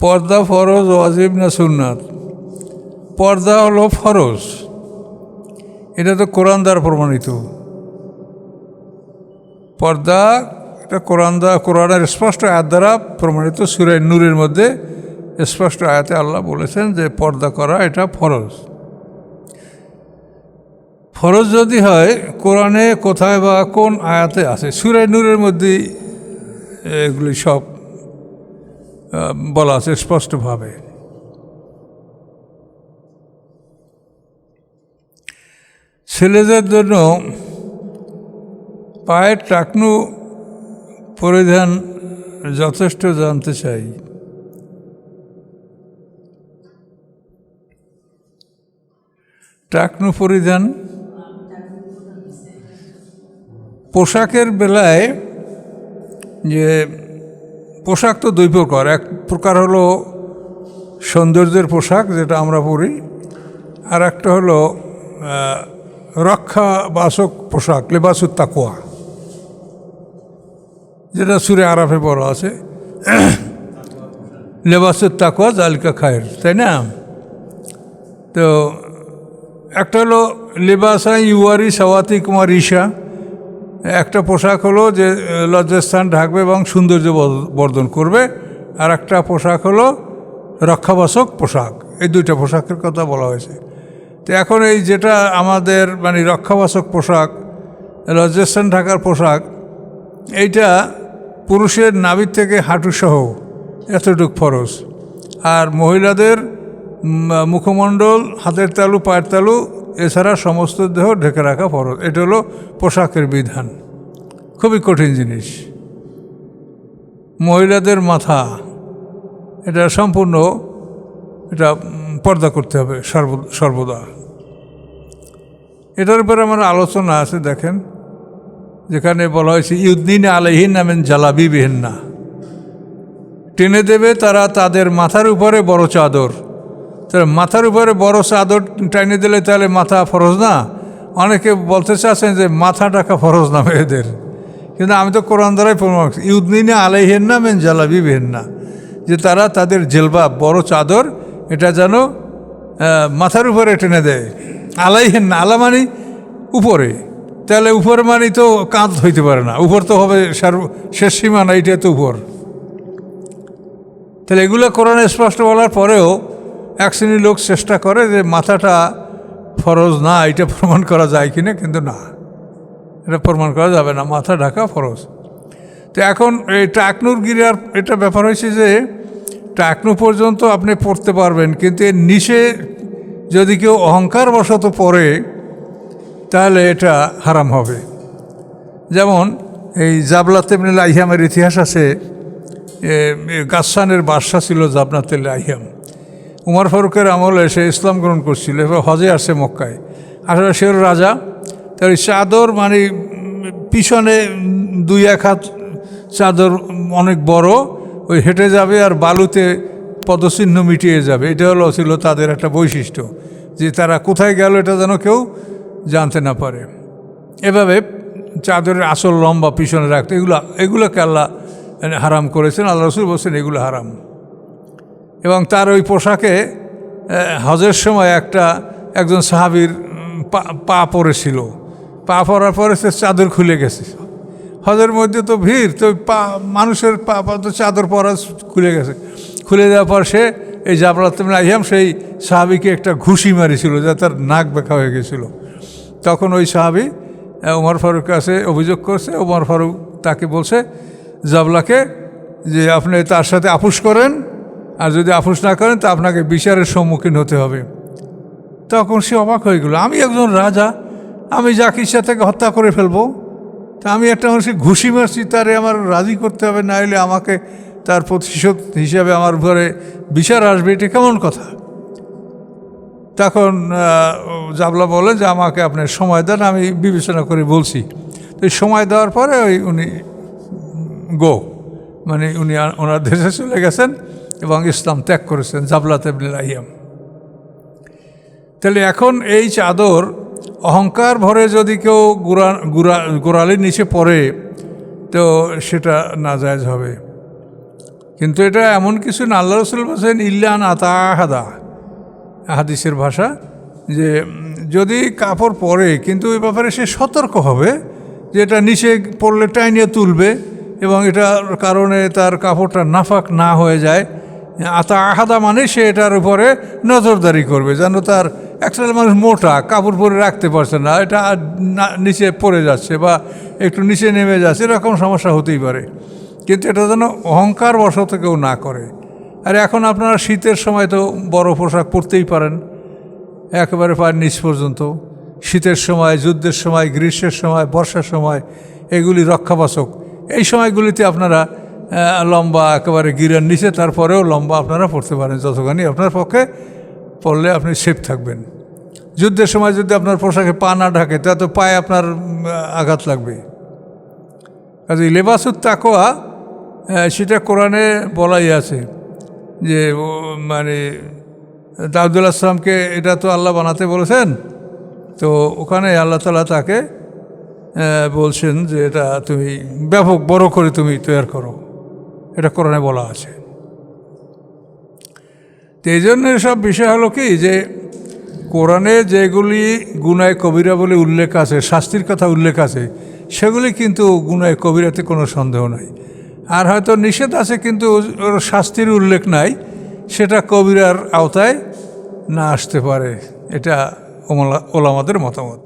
পর্দা ফরজ ওয়াজিব না সুন্নাত? পর্দা হলো ফরজ। এটা তো কোরআন দ্বারা প্রমাণিত। পর্দা এটা কোরআন দ্বারা, কোরআনের স্পষ্ট আয়াত দ্বারা প্রমাণিত। সুরাই নূরের মধ্যে স্পষ্ট আয়াতে আল্লাহ বলেছেন যে পর্দা করা এটা ফরজ। ফরজ যদি হয়, কোরআনে কোথায় বা কোন আয়াতে আছে? সুরাই নূরের মধ্যেই এগুলি সব বলা আছে স্পষ্টভাবে। ছেলেদের জন্য পায়ের টাকনু পরিধান যথেষ্ট জানতে চাই। টাকনু পরিধান পোশাকের বেলায় যে পোশাক তো দুই প্রকার। এক প্রকার হলো সৌন্দর্যের পোশাক, যেটা আমরা পরি, আর একটা হলো রক্ষা বাসক পোশাক লেবাসুর তাকুয়া যেটা সুরে আরাফে বলা আছে। লেবাসুর তাকুয়া জালিকা খায়ের, তাই না? তো একটা হলো লেবাসা ইউয়ারি সাওয়াতি কুমার ঈশা একটা পোশাক হলো যে লজ্জাস্থান ঢাকবে এবং সৌন্দর্য বর্ধন করবে। আর একটা পোশাক হলো রক্ষাবাসক পোশাক। এই দুইটা পোশাকের কথা বলা হয়েছে। তো এখন এই যেটা আমাদের মানে রক্ষাবাসক পোশাক, লজ্জাস্থান ঢাকার পোশাক, এইটা পুরুষের নাভির থেকে হাঁটুসহ এতটুক ফরজ। আর মহিলাদের মুখমণ্ডল, হাতের তালু, পায়ের তালু এছাড়া সমস্ত দেহ ঢেকে রাখা ফরজ। এটা হলো পোশাকের বিধান। খুবই কঠিন জিনিস। মহিলাদের মাথা, এটা সম্পূর্ণ, এটা পর্দা করতে হবে সর্ব- সর্বদা। এটার উপরে আমার আলোচনা আছে, দেখেন। যেখানে বলা হয়েছে, ইউদ্দিন আলহীন নামেন জালাবি বিহেন্না টেনে দেবে তারা তাদের মাথার উপরে বড় চাদর। তাহলে মাথার উপরে বড় চাদর টাইনে দিলে তাহলে মাথা ফরজ না? অনেকে বলতে চাচ্ছেন যে মাথা টাকা ফরজ না মেয়েদের। কিন্তু আমি তো কোরআন দ্বারাই প্রমাণ ইউদ্দিনে আলাইহেন না মেন জালাবি বেহেন না। যে তারা তাদের জেলবাব বড় চাদর, এটা যেন মাথার উপরে টেনে দেয়। আলাইহেন না, আলা মানে উপরে। তাহলে উপর মানে তো কাঁধ হইতে পারে না। উপর তো হবে সার্ব শেষ সীমানা এইটা তো উপর। তাহলে এগুলো কোরআনে স্পষ্ট বলার পরেও এক শ্রেণির লোক চেষ্টা করে যে মাথাটা ফরজ না এটা প্রমাণ করা যায় কি না কিন্তু না। এটা প্রমাণ করা যাবে না মাথা ঢাকা ফরজ। তো এখন এই টাকনুর গিরার এটা ব্যাপার হয়েছে যে টাকনু পর্যন্ত আপনি পড়তে পারবেন কিন্তু এর নিচে যদি কেউ অহংকার বশত পড়ে তাহলে এটা হারাম হবে। যেমন এই জাবলা তেমনি লাইহামের ইতিহাস আছে এ, বাদশা ছিল জাবনাতে লাইহাম। উমর ফারুকের আমলে সে ইসলাম গ্রহণ করছিল, এবার হজে আসে মক্কায়। আসলে সে রাজা, তার চাদর মানে পিছনে দুই এক হাত চাদর অনেক বড়, ওই হেঁটে যাবে আর বালুতে পদচিহ্ন মিটিয়ে যাবে। এটা হলো ছিল তাদের একটা বৈশিষ্ট্য, যে তারা কোথায় গেল এটা যেন কেউ জানতে না পারে। এভাবে চাদরের আসল লম্বা পিছনে রাখতে এগুলো, এগুলোকে আল্লাহ হারাম করেছেন, আল্লাহ রসুল বলছেন এগুলো হারাম। এবং তার ওই পোশাকে হজের সময় একটা, একজন সাহাবির পা- পড়েছিল পা পড়ার পরে সে চাদর খুলে গেছে। হজের মধ্যে তো ভিড়, তো পা, মানুষের পা পা তো চাদর পরা খুলে গেছে। খুলে দেওয়ার পর সে এই জাবরাতম আহিয়াম সেই সাহাবিকে একটা ঘুষি মারিছিল, যা তার নাক বেঁকা হয়ে গেছিল। তখন ওই সাহাবি ওমর ফারুক কাছে অভিযোগ করছে ওমর ফারুক তাকে বলছে, জাবলাকে যে আপনি তার সাথে আপুস করেন আর যদি আপুস না করেন, তা আপনাকে বিচারের সম্মুখীন হতে হবে। তখন সে অবাক হয়ে গেল, আমি একজন রাজা, আমি যাকে ইচ্ছা থেকে হত্যা করে ফেলব। তা আমি একটা মানুষকে ঘুষি মারছি, তারে আমার রাজি করতে হবে, না হলে আমাকে তার প্রতিশোধ হিসাবে আমার উপরে বিচার আসবে। এটা কেমন কথা? তখন জাবলা বলে যে, আমাকে আপনি সময় দেন, আমি বিবেচনা করে বলছি। তো সময় দেওয়ার পরে ওই উনি, গো মানে উনি ওনার দেশে চলে গেছেন। এবং ইসলাম ত্যাগ করেছেন, জাবলা তেবলিল আহিয়াম তাহলে এখন এই চাদর অহংকার ভরে যদি কেউ গুড়া গুড়া, গোড়ালির নিচে পড়ে, তো সেটা নাজায়জ হবে। কিন্তু এটা এমন কিছু না, আল্লাহ রসুল বলছেন ইল্লান আতাহাদা হাদিসের ভাষা, যে যদি কাপড় পরে, কিন্তু এই ব্যাপারে সে সতর্ক হবে, যে এটা নিচে পড়লে টাইনিয়ে তুলবে এবং এটার কারণে তার কাপড়টা নাফাক না হয়ে যায়। আতা আহাদা মানে সে এটার উপরে নজরদারি করবে, যেন তার একটা মানুষ মোটা, কাপড় পরে রাখতে পারছে না, এটা নিচে পড়ে যাচ্ছে বা একটু নিচে নেমে যাচ্ছে, এরকম সমস্যা হতেই পারে। কিন্তু এটা যেন অহংকার বশত কেউ না করে। আর এখন আপনারা শীতের সময় তো বড় পোশাক পরতেই পারেন, একেবারে পায়ের নিচ পর্যন্ত। শীতের সময়, যুদ্ধের সময়, গ্রীষ্মের সময়, বর্ষার সময়, এগুলি রক্ষাবাচক। এই সময়গুলিতে আপনারা লম্বা একেবারে গিরার নিচে, তারপরেও লম্বা আপনারা পড়তে পারেন যতখানি আপনার পক্ষে পড়লে আপনি সেফ থাকবেন। যুদ্ধের সময় যদি আপনার পোশাকে পা না ঢাকে, তা তো পায়ে আপনার আঘাত লাগবে কাজে লেবাসুর তাকোয়া সেটা কোরআনে বলাই আছে যে মানে দাউদুল আসলামকে এটা তো আল্লাহ বানাতে বলেছেন। তো ওখানে আল্লাহ তালা তাকে বলছেন যে এটা তুমি ব্যাপক বড় করে তুমি তৈরি করো। এটা কোরআনে বলা আছে। তো এই জন্য সব বিষয় হলো কি যে, কোরআনে যেগুলি গুনায় কবিরা বলে উল্লেখ আছে, শাস্তির কথা উল্লেখ আছে, সেগুলি কিন্তু গুনায় কবিরাতে কোনো সন্দেহ নাই। আর হয়তো নিষেধ আছে কিন্তু ওর শাস্তির উল্লেখ নাই, সেটা কবিরার আওতায় না আসতে পারে, এটা ওলামাদের মতামত।